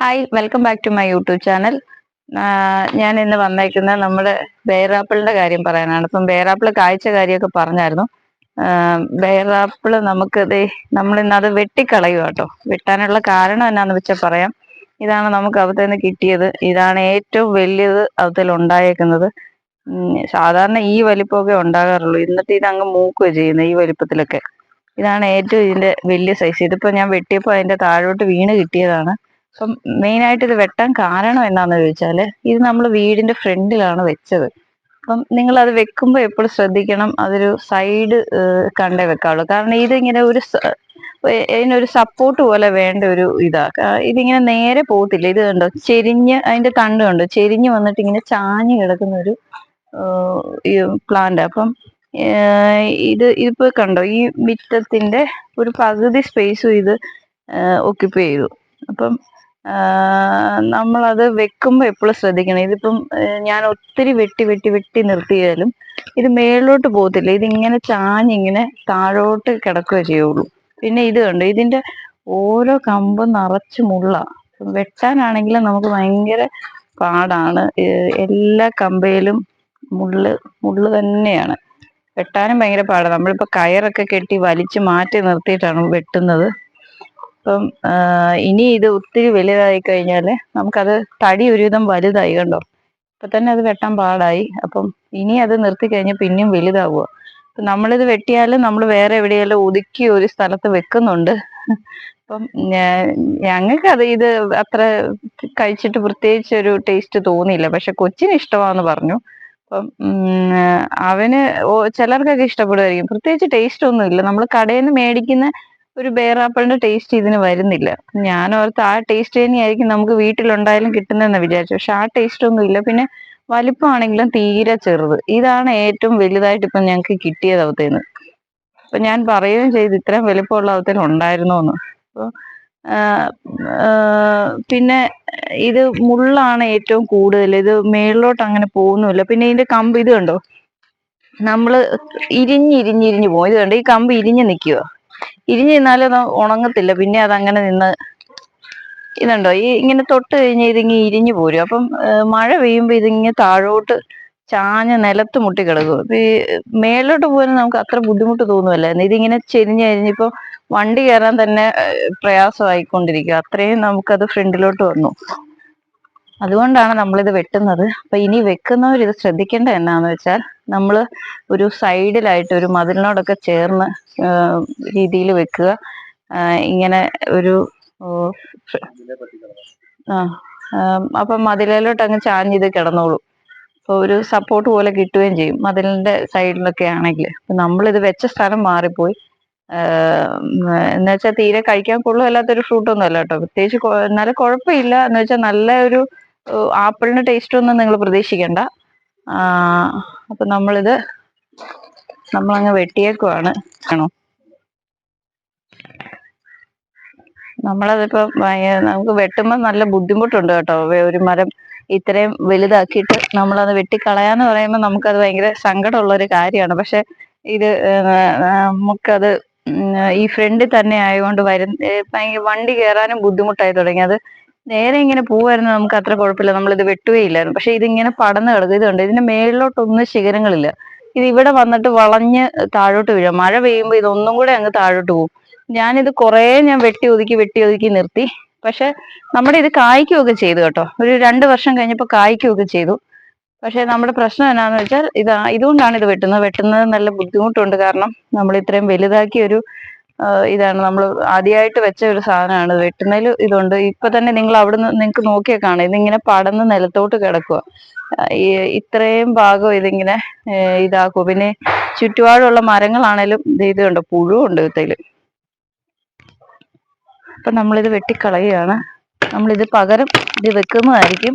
Hi welcome back to my YouTube channel ഞാൻ ഇന്ന് വന്നേക്കുന്ന നമ്മുടെ ബേറാപ്പിളിന്റെ കാര്യം പറയാനാണ്. ഇപ്പം ബേറാപ്പിൾ കായ്ച്ച കാര്യമൊക്കെ പറഞ്ഞായിരുന്നു. ബേറാപ്പിൾ നമുക്ക് ദേ നമ്മൾ ഇന്ന് അത് വെട്ടിക്കളയുക കേട്ടോ. വെട്ടാനുള്ള കാരണം എന്നാന്ന് വെച്ചാൽ പറയാം. ഇതാണ് നമുക്ക് അവിടുത്തെ നിന്ന് കിട്ടിയത്. ഇതാണ് ഏറ്റവും വലിയത് അവത്തിൽ ഉണ്ടായേക്കുന്നത്. സാധാരണ ഈ വലിപ്പമൊക്കെ ഉണ്ടാകാറുള്ളൂ. എന്നിട്ട് ഇത് അങ്ങ് മൂക്കുകയാണ് ചെയ്യുന്നത് ഈ വലിപ്പത്തിലൊക്കെ. ഇതാണ് ഏറ്റവും ഇതിന്റെ വലിയ സൈസ് ഇതിപ്പോ ഞാൻ വെട്ടിയപ്പോൾ അതിന്റെ താഴോട്ട് വീണ് കിട്ടിയതാണ്. അപ്പം മെയിൻ ആയിട്ട് ഇത് വെട്ടാൻ കാരണം എന്താണെന്ന് ചോദിച്ചാൽ ഇത് നമ്മൾ വീടിന്റെ ഫ്രണ്ടിലാണ് വെച്ചത്. അപ്പം നിങ്ങൾ അത് വെക്കുമ്പോൾ എപ്പോഴും ശ്രദ്ധിക്കണം അതൊരു സൈഡ് കണ്ടേ വെക്കാവുള്ളൂ. കാരണം ഇതിങ്ങനെ ഒരു അതിനൊരു സപ്പോർട്ട് പോലെ വേണ്ട ഒരു ഇതാ. ഇതിങ്ങനെ നേരെ പോകത്തില്ല. ഇത് കണ്ടോ? ചെരിഞ്ഞ് അതിന്റെ തണ്ട് കണ്ടോ? ചെരിഞ്ഞ് വന്നിട്ട് ഇങ്ങനെ ചാഞ്ഞ് കിടക്കുന്ന ഒരു പ്ലാന്റ് അപ്പം ഇത് ഇതിപ്പോ കണ്ടോ? ഈ മിറ്റത്തിന്റെ ഒരു പകുതി സ്പേസും ഇത് ഒക്യുപ്പൈ ചെയ്തു. അപ്പം നമ്മളത് വെക്കുമ്പോൾ എപ്പോഴും ശ്രദ്ധിക്കണം. ഇതിപ്പം ഞാൻ ഒത്തിരി വെട്ടി വെട്ടി വെട്ടി നിർത്തിയാലും ഇത് മേളിലോട്ട് പോകത്തില്ല. ഇതിങ്ങനെ ചാഞ്ഞിങ്ങനെ താഴോട്ട് കിടക്കുകയേ ചെയ്യുള്ളൂ. പിന്നെ ഇത് കണ്ടോ? ഇതിന്റെ ഓരോ കമ്പും നിറച്ച് മുള്ള. വെട്ടാനാണെങ്കിലും നമുക്ക് ഭയങ്കര പാടാണ്. എല്ലാ കമ്പയിലും മുള്ള് മുള്ള് തന്നെയാണ്. വെട്ടാനും ഭയങ്കര പാടാണ് നമ്മളിപ്പോ കയറൊക്കെ കെട്ടി വലിച്ചു മാറ്റി നിർത്തിയിട്ടാണ് വെട്ടുന്നത്. അപ്പം ഇനി ഇത് ഒത്തിരി വലുതായി കഴിഞ്ഞാൽ നമുക്കത് തടി ഒരുവിധം വലുതായി കണ്ടോ? ഇപ്പം തന്നെ അത് വെട്ടാൻ പാടായി. അപ്പം ഇനി അത് നിർത്തി കഴിഞ്ഞാൽ പിന്നെയും വലുതാവുക. അപ്പൊ നമ്മളിത് വെട്ടിയാലും നമ്മൾ വേറെ എവിടെയെല്ലാം ഒതുക്കി ഒരു സ്ഥലത്ത് വെക്കുന്നുണ്ട്. അപ്പം ഞങ്ങൾക്ക് അത് ഇത് അത്ര കഴിച്ചിട്ട് പ്രത്യേകിച്ച് ഒരു ടേസ്റ്റ് തോന്നിയില്ല. പക്ഷെ കൊച്ചിന് ഇഷ്ടമാന്ന് പറഞ്ഞു. അപ്പം അവന് ചിലർക്കൊക്കെ ഇഷ്ടപ്പെടുമായിരിക്കും പ്രത്യേകിച്ച് ടേസ്റ്റ് ഒന്നും ഇല്ല നമ്മൾ കടയിൽ നിന്ന് മേടിക്കുന്ന ഒരു ബേറാപ്പിളിന്റെ ടേസ്റ്റ് ഇതിന് വരുന്നില്ല. ഞാൻ ഓർത്ത് ആ ടേസ്റ്റ് തന്നെയായിരിക്കും നമുക്ക് വീട്ടിലുണ്ടായാലും കിട്ടുന്നതെന്ന് വിചാരിച്ചു. പക്ഷെ ആ ടേസ്റ്റ് ഒന്നും ഇല്ല. പിന്നെ വലിപ്പമാണെങ്കിലും തീരെ ചെറുത്. ഇതാണ് ഏറ്റവും വലുതായിട്ട് ഇപ്പം ഞങ്ങൾക്ക് കിട്ടിയത് അവത്തേന്ന്. അപ്പൊ ഞാൻ പറയുകയും ചെയ്ത് ഇത്രയും വലിപ്പമുള്ള അവത്തേൽ ഉണ്ടായിരുന്നോന്ന്. അപ്പൊ പിന്നെ ഇത് മുള്ളാണ് ഏറ്റവും കൂടുതൽ. ഇത് മേളിലോട്ട് അങ്ങനെ പോകുന്നുമില്ല. പിന്നെ ഇതിന്റെ കമ്പ് ഇത് കണ്ടോ? നമ്മൾ ഇരിഞ്ഞിരിഞ്ഞിരിഞ്ഞ് പോകും. ഇത് കണ്ടോ? ഈ കമ്പ് ഇരിഞ്ഞ് നിൽക്കുക ഇരിഞ്ഞ് നിന്നാലും അത് ഉണങ്ങത്തില്ല. പിന്നെ അതങ്ങനെ നിന്ന് ഇതുണ്ടോ? ഈ ഇങ്ങനെ തൊട്ട് കഴിഞ്ഞാൽ ഇതിങ്ങി ഇരിഞ്ഞു പോരും. അപ്പം മഴ പെയ്യുമ്പോൾ ഇതിങ്ങനെ താഴോട്ട് ചാഞ്ഞ നിലത്ത് മുട്ടി കിടക്കും. അപ്പൊ ഈ മേലോട്ട് പോകാൻ നമുക്ക് അത്ര ബുദ്ധിമുട്ട് തോന്നുമല്ലായിരുന്നു ഇതിങ്ങനെ ചെരിഞ്ഞ് കഴിഞ്ഞിപ്പോൾ വണ്ടി കയറാൻ തന്നെ പ്രയാസമായിക്കൊണ്ടിരിക്കും അത്രയും നമുക്കത് ഫ്രണ്ടിലോട്ട് വന്നു. അതുകൊണ്ടാണ് നമ്മളിത് വെട്ടുന്നത്. അപ്പൊ ഇനി വെക്കുന്നവർ ഇത് ശ്രദ്ധിക്കേണ്ട എന്നാന്ന് വെച്ചാൽ നമ്മൾ ഒരു സൈഡിലായിട്ട് ഒരു മതിലിനോടൊക്കെ ചേർന്ന് രീതിയിൽ വെക്കുക. ഇങ്ങനെ ഒരു ആ അപ്പൊ മതിലിലോട്ട് അങ്ങ് ചാഞ്ഞ് ഇത് കിടന്നോളൂ. അപ്പൊ ഒരു സപ്പോർട്ട് പോലെ കിട്ടുകയും ചെയ്യും മതിലിന്റെ സൈഡിലൊക്കെ ആണെങ്കിൽ അപ്പൊ നമ്മളിത് വെച്ച സ്ഥലം മാറിപ്പോയി. എന്ന് വെച്ചാൽ തീരെ കഴിക്കാൻ കൊള്ളുമല്ലാത്തൊരു ഫ്രൂട്ട് ഒന്നും അല്ല കേട്ടോ. പ്രത്യേകിച്ച് നല്ല കുഴപ്പമില്ല. എന്ന് വെച്ചാൽ നല്ല ഒരു ആപ്പിളിന്റെ ടേസ്റ്റ് ഒന്നും നിങ്ങൾ പ്രതീക്ഷിക്കണ്ട. അപ്പൊ നമ്മളിത് നമ്മളങ്ങ് വെട്ടിയേക്കുവാണ്. ആണോ? നമ്മളതിപ്പോ നമുക്ക് വെട്ടുമ്പോൾ നല്ല ബുദ്ധിമുട്ടുണ്ട് കേട്ടോ. ഒരു മരം ഇത്രയും വലുതാക്കിയിട്ട് നമ്മളത് വെട്ടിക്കളയാന്ന് പറയുമ്പോൾ നമുക്കത് ഭയങ്കര സങ്കടമുള്ള ഒരു കാര്യമാണ്. പക്ഷെ ഇത് നമുക്കത് ഈ ഫ്രണ്ടിൽ തന്നെ ആയതുകൊണ്ട് വരും ഭയങ്കര വണ്ടി കയറാനും ബുദ്ധിമുട്ടായി തുടങ്ങി. അത് നേരെ ഇങ്ങനെ പോവായിരുന്നു. നമുക്ക് അത്ര കുഴപ്പമില്ല. നമ്മളിത് വെട്ടുകയില്ലായിരുന്നു പക്ഷെ ഇതിങ്ങനെ പടന്ന് കിടക്കും. ഇതുണ്ട് ഇതിന്റെ മേളിലോട്ടൊന്നും ശിഖരങ്ങളില്ല. ഇത് ഇവിടെ വന്നിട്ട് വളഞ്ഞ് താഴോട്ട് വീഴും. മഴ പെയ്യുമ്പോൾ ഇതൊന്നും കൂടെ അങ്ങ് താഴോട്ട് പോകും ഞാനിത് കുറേ ഞാൻ വെട്ടി ഒതുക്കി വെട്ടി ഒതുക്കി നിർത്തി. പക്ഷെ നമ്മുടെ ഇത് കായ്ക്കുകയൊക്കെ ചെയ്തു കേട്ടോ. ഒരു രണ്ട് വർഷം കഴിഞ്ഞപ്പോൾ കായ്ക്കുകയൊക്കെ ചെയ്തു. പക്ഷെ നമ്മുടെ പ്രശ്നം എന്നാന്ന് വെച്ചാൽ ഇതാ ഇതുകൊണ്ടാണ് ഇത് വെട്ടുന്നത്. വെട്ടുന്നത് നല്ല ബുദ്ധിമുട്ടുണ്ട്. കാരണം നമ്മൾ ഇത്രയും വലുതാക്കിയ ഒരു ഇതാണ് നമ്മൾ ആദ്യമായിട്ട് വെച്ച ഒരു സാധനമാണ് വെട്ടുന്നതിൽ ഇതുണ്ട്. ഇപ്പൊ തന്നെ നിങ്ങൾ അവിടുന്ന് നിങ്ങൾക്ക് നോക്കിയാൽ കാണാം. ഇതിങ്ങനെ പടന്ന് നിലത്തോട്ട് കിടക്കുക ഇത്രയും ഭാഗം ഇതിങ്ങനെ ഇതാക്കും പിന്നെ ചുറ്റുപാടുള്ള മരങ്ങളാണേലും ഇത് ഉണ്ട് പുഴുവുണ്ട് ഇതിൽ അപ്പൊ നമ്മളിത് വെട്ടിക്കളയുകയാണ്. നമ്മളിത് പകരം ഇത് വെക്കുന്നതായിരിക്കും.